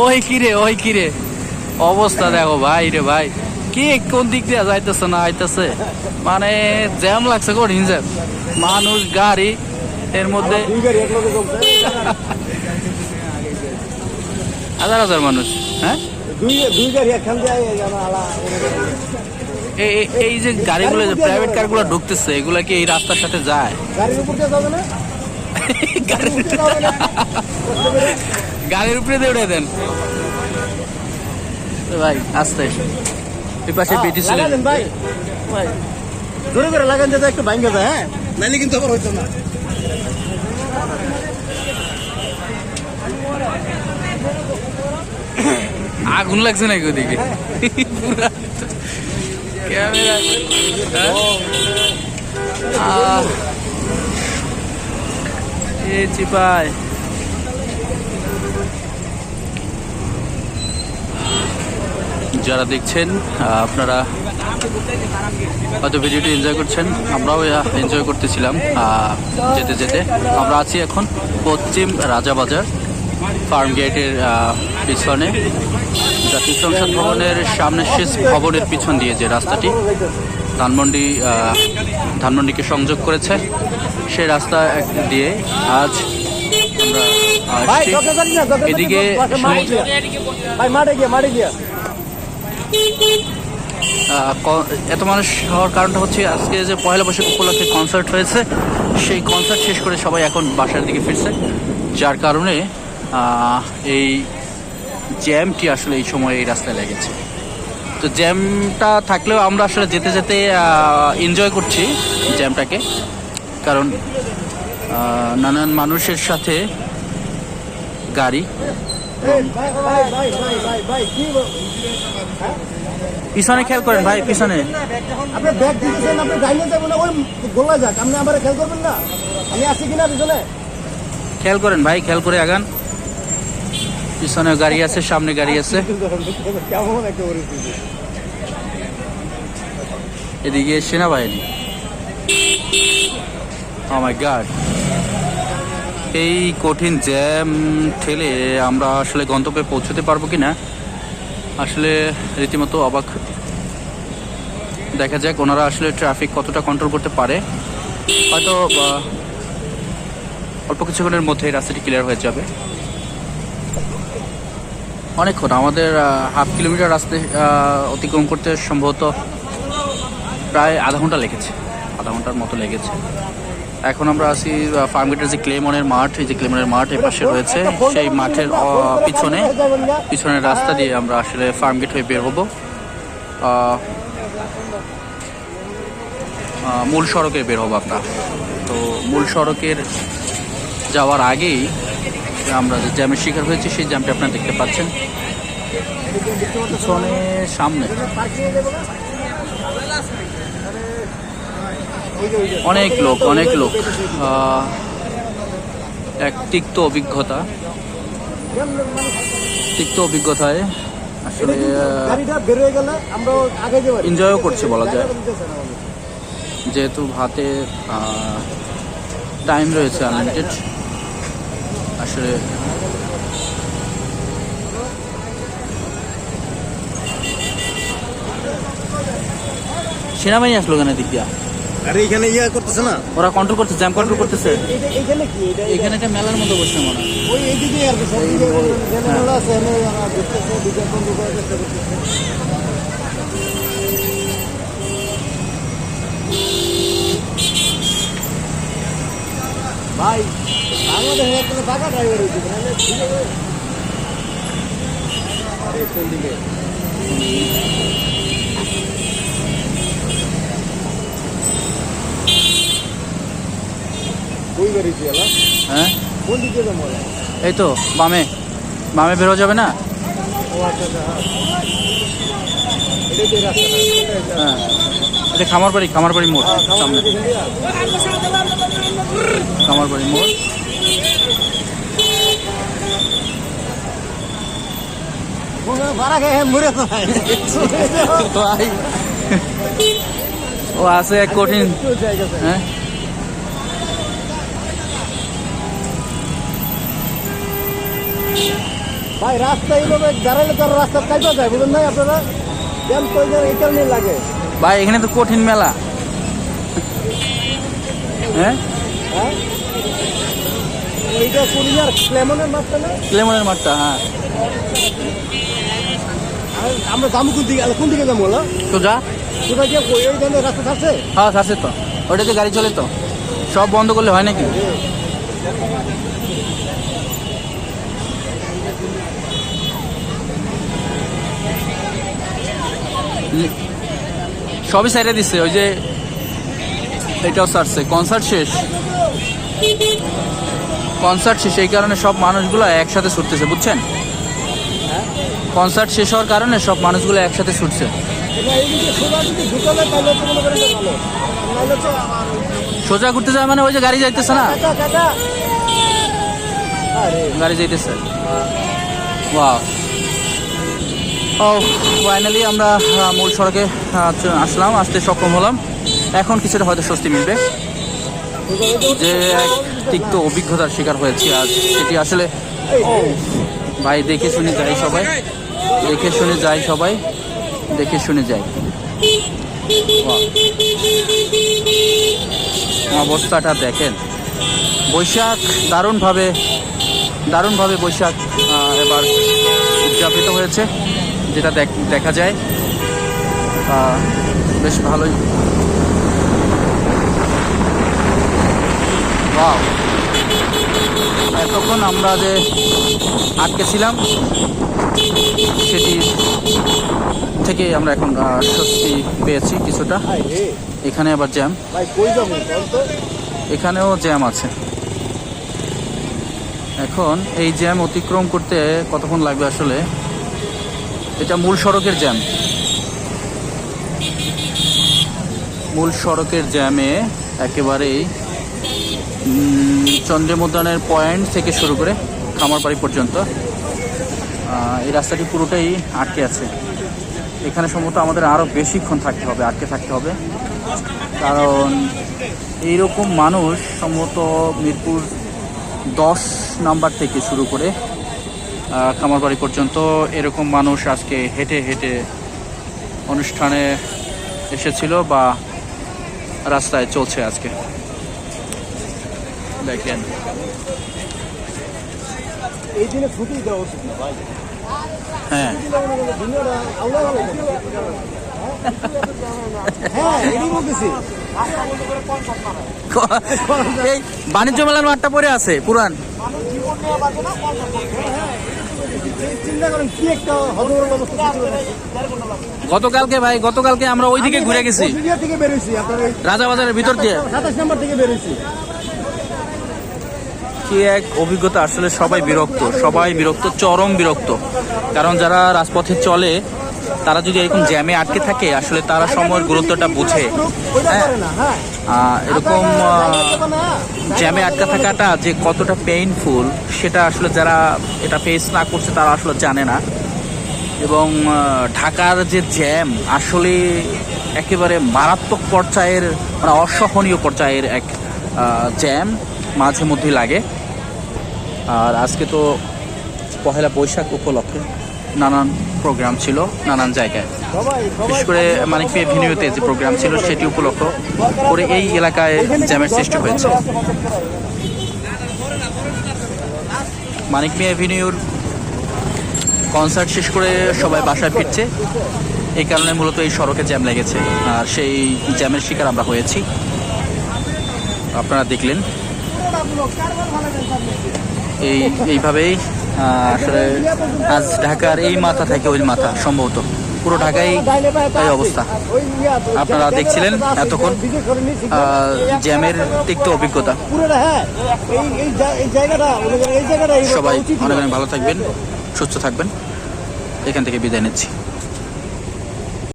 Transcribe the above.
ওই কিরে ওই কিরে অবস্থা দেখো ভাই রে ভাই। কে কোন দিক দিয়ে যাইতেছে না আইতেছে? মানে জ্যাম লাগছে কঠিন জ্যাম। মানুষ গাড়ি এর মধ্যে হাজার হাজার মানুষ হ্যাঁ? এই- যে গাড়িগুলো যে প্রাইভেট কারগুলো ঢুকতেছে এগুলা কি এই রাস্তার সাথে যায়? গাড়ির উপর যাবে না। গাড়ির উপর দিয়ে উঠে দেন। ভাই আস্তে। এই পাশে বেটি লাগালেন ভাই। ভাই। জোরে করে লাগান যাতে একটু ভাঙ্গে যায় হ্যাঁ? নাইলে কিন্তু আবার হইতো না। আগুন লাগছে নাকি ওদিকে? ক্যামেরা। হ্যাঁ? এ চিপাই যারা দেখছেন আপনারা হয়তো ভিডিওটি এনজয় করছেন আমরাও এনজয় করতেছিলাম যেতে যেতে। আমরা আছি এখন পশ্চিম রাজাবাজার ফার্ম গেটের পিছনে। জাতীয় সংসদ ভবনের সামনে শেষ ভবনের পিছন দিয়ে যে রাস্তাটি ধানমন্ডি ধানমন্ডিকে সংযোগ করেছে সেই রাস্তা দিয়ে আজ আমরা এদিকে এত মানুষ হওয়ার কারণটা হচ্ছে আজকে যে পয়লা বৈশাখ উপলক্ষে কনসার্ট হয়েছে, সেই কনসার্ট শেষ করে সবাই এখন বাসার দিকে ফিরছে। যার কারণে এই জ্যামটি আসলে এই সময় এই রাস্তায় লেগেছে। তো জ্যামটা থাকলেও আমরা আসলে যেতে যেতে এনজয় করছি জ্যামটাকে কারণ নানান মানুষের সাথে গাড়ি পিছনে খেয়াল করেন ভাই পিছনে। আপনি ব্যাগ দিতেছেন আপনি গাইলে না ওই গোলা যাক আপনি আমার খেয়াল করবেন না। আমি আছি কিনা পিছনে? খেয়াল করেন ভাই খেয়াল করে আগান। পিছনে গাড়ি আছে সামনে গাড়ি আছে। এদিকে সেনাবাহিনী। আমার গার্ড এই কঠিন জ্যাম ঠেলে আমরা আসলে গন্তব্যে পৌঁছতে পারব কি না আসলে রীতিমতো অবাক। দেখা যাক ওনারা আসলে ট্রাফিক কতটা কন্ট্রোল করতে পারে। হয়তো অল্প কিছুক্ষণের মধ্যে রাস্তাটি ক্লিয়ার হয়ে যাবে। অনেকক্ষণ আমাদের হাফ কিলোমিটার রাস্তা অতিক্রম করতে সম্ভবত প্রায় আধা ঘণ্টা লেগেছে। আধা ঘণ্টার মতো লেগেছে। এখন আমরা আছি ফার্মগেটের যে ক্লেমনের মাঠ, এই যে ক্লেমনের মাঠ এই পাশে রয়েছে, সেই মাঠের পিছনে, পিছনের রাস্তা দিয়ে আমরা আসলে ফার্মগেট হয়ে বের হব। মূল সড়কে বের হব আমরা। তো মূল সড়কের যাওয়ার আগেই আমরা যে জ্যামের শিকার হয়েছি, সেই জ্যামটা আপনারা দেখতে পাচ্ছেন। পিছনে সামনে পার্কিংয়ে যাব না ওই যে ওই যে অনেক লোক অনেক লোক। এক তিক্ত অভিজ্ঞতা। তিক্ত অভিজ্ঞতায় আসলে এনজয়ও করছে বলা যায়। যেহেতু হাতে টাইম রয়েছে আনলিমিটেড আসলে সেনাবাহিনী আসলো কেন দিক আরে এখানে ইয়া করতেছে না? ওরা কন্ট্রোল করতে জ্যাম কন্ট্রোল করতেছে। এইখানে কি? এটা এখানে একটা মেলার মতো বসছে মনে হয়। ওই এইদিকে আর কি সব মেলা আছে এখানে আমরা দেখতেছে বিজ্ঞাপন বন্ধ করার চেষ্টা করতেছে ভাই আমাদের একটা টাকা ড্রাইভার হয়েছে নাহলে ঠিক আছে আরে কোন দিকে। হ্যাঁ? কোন দিকে যাব? এই তো বামে। বামে বেরো যাবে না? ও আচ্ছা আচ্ছা হ্যাঁ। তো। হ্যাঁ। এটা খামারবাড়ি খামারবাড়ি মোড় হ্যাঁ, সামনে। খামারবাড়ি মোড়। ও আছে এক কঠিন। জায়গা হ্যাঁ? ভাই রাস্তা এইভাবে দাঁড়ালে তো রাস্তা কাইপা যায় বুঝলেন নাই আপনারা? জ্যাম এই লাগে। ভাই এখানে তো কঠিন মেলা। হ্যাঁ? হ্যাঁ? এইটা কুড়িয়ার লেমনের মাছটা না? লেমনের মাঠটা হ্যাঁ। আমরা যাব কোন দিকে? কোন দিকে যাব না সোজা? কোথায় গিয়ে ওই ধরনের রাস্তা থাকছে হ্যাঁ আছে তো। ওইটাতে গাড়ি চলে তো। সব বন্ধ করলে হয় নাকি? সবই সাইডে দিচ্ছে ওই যে এটাও সারছে। কনসার্ট শেষ। কনসার্ট শেষ এই কারণে সব মানুষগুলো একসাথে ছুটতেছে বুঝছেন? কনসার্ট শেষ হওয়ার কারণে সব মানুষগুলো একসাথে ছুটছে। সোজা ঘুরতে যায় মানে ওই যে গাড়ি যাইতেছে না? গাড়ি যাইতেছে। ও ফাইনালি আমরা মূল সড়কে আসলাম, আসতে সক্ষম হলাম। এখন কিছুটা হয়তো স্বস্তি মিলবে। যে তিক্ত অভিজ্ঞতার শিকার হয়েছি আজ, সেটি আসলে, ভাই, দেখে শুনে যাই সবাই। দেখে শুনে যাই সবাই। দেখে শুনে যাই. অবস্থাটা দেখেন। বৈশাখ দারুণভাবে দারুণভাবে বৈশাখ এবার উদযাপিত হয়েছে যেটা দেখ- যায়। বেশ ভালোই! এতক্ষণ আমরা যে আটকে ছিলাম সেটি থেকে আমরা এখন স্বস্তি পেয়েছি কিছুটা। এখানে আবার জ্যাম। এখানেও জ্যাম আছে। এখন এই জ্যাম অতিক্রম করতে কতক্ষণ লাগবে আসলে? এটা মূল সড়কের জ্যাম। মূল সড়কের জ্যামে একেবারেই চন্দ্রমুদ্রানের পয়েন্ট থেকে শুরু করে খামারবাড়ি পর্যন্ত এই রাস্তাটি পুরোটাই আটকে আছে। এখানে সম্ভবত আমাদের আরও বেশিক্ষণ থাকতে হবে, আটকে থাকতে হবে। কারণ এইরকম মানুষ সম্ভবত মিরপুর দশ নাম্বার থেকে শুরু করে খামারবাড়ি পর্যন্ত এরকম মানুষ আজকে হেঁটে হেঁটে অনুষ্ঠানে এসেছিল বা রাস্তায় চলছে আজকে। দেখেন। এই দিনে ছুটি দেওয়া উচিত না ভাই। হ্যাঁ। এই বাণিজ্য মেলার মাঠটা পরে আছে পুরান। গতকালকে ভাই গতকালকে আমরা ওইদিকে ঘুরে গেছি। এই রাজাবাজারের ভিতর দিয়ে। সাতাশ নম্বর থেকে বেরোইছি। কি এক অভিজ্ঞতা আসলে সবাই বিরক্ত সবাই বিরক্ত চরম বিরক্ত। কারণ যারা রাজপথে চলে তারা যদি এরকম জ্যামে আটকে থাকে, আসলে তারা সময়ের গুরুত্বটা বুঝে। হ্যাঁ? এরকম জ্যামে আটকা থাকাটা যে কতটা পেইনফুল সেটা আসলে যারা এটা ফেস না করছে, তারা আসলে জানে না। এবং ঢাকার যে জ্যাম, আসলে একেবারে মারাত্মক পর্যায়ের মানে অসহনীয় পর্যায়ের এক জ্যাম মাঝে মধ্যে লাগে। আর আজকে তো পহেলা বৈশাখ উপলক্ষে। নানান প্রোগ্রাম ছিল নানান জায়গায়। বিশেষ করে মানিক পে ভিনিউতে যে প্রোগ্রাম ছিল সেটি উপলক্ষ করে এই এলাকায় জ্যামের সৃষ্টি হয়েছে। মানিক মিয়া এভিনিউর কনসার্ট শেষ করে সবাই বাসায় ফিরছে। এই কারণে মূলত এই সড়কে জ্যাম লেগেছে। আর সেই জ্যামের শিকার আমরা হয়েছি। আপনারা দেখলেন। এই এইভাবেই আসলে আজ ঢাকার এই মাথা থেকে ওই মাথা, সম্ভবত। পুরো ঢাকায় এই অবস্থা। আপনারা দেখছিলেন এতক্ষণ জ্যামের তিক্ত অভিজ্ঞতা। সবাই অনেক অনেক ভালো থাকবেন, সুস্থ থাকবেন। এখান থেকে বিদায় নিচ্ছি।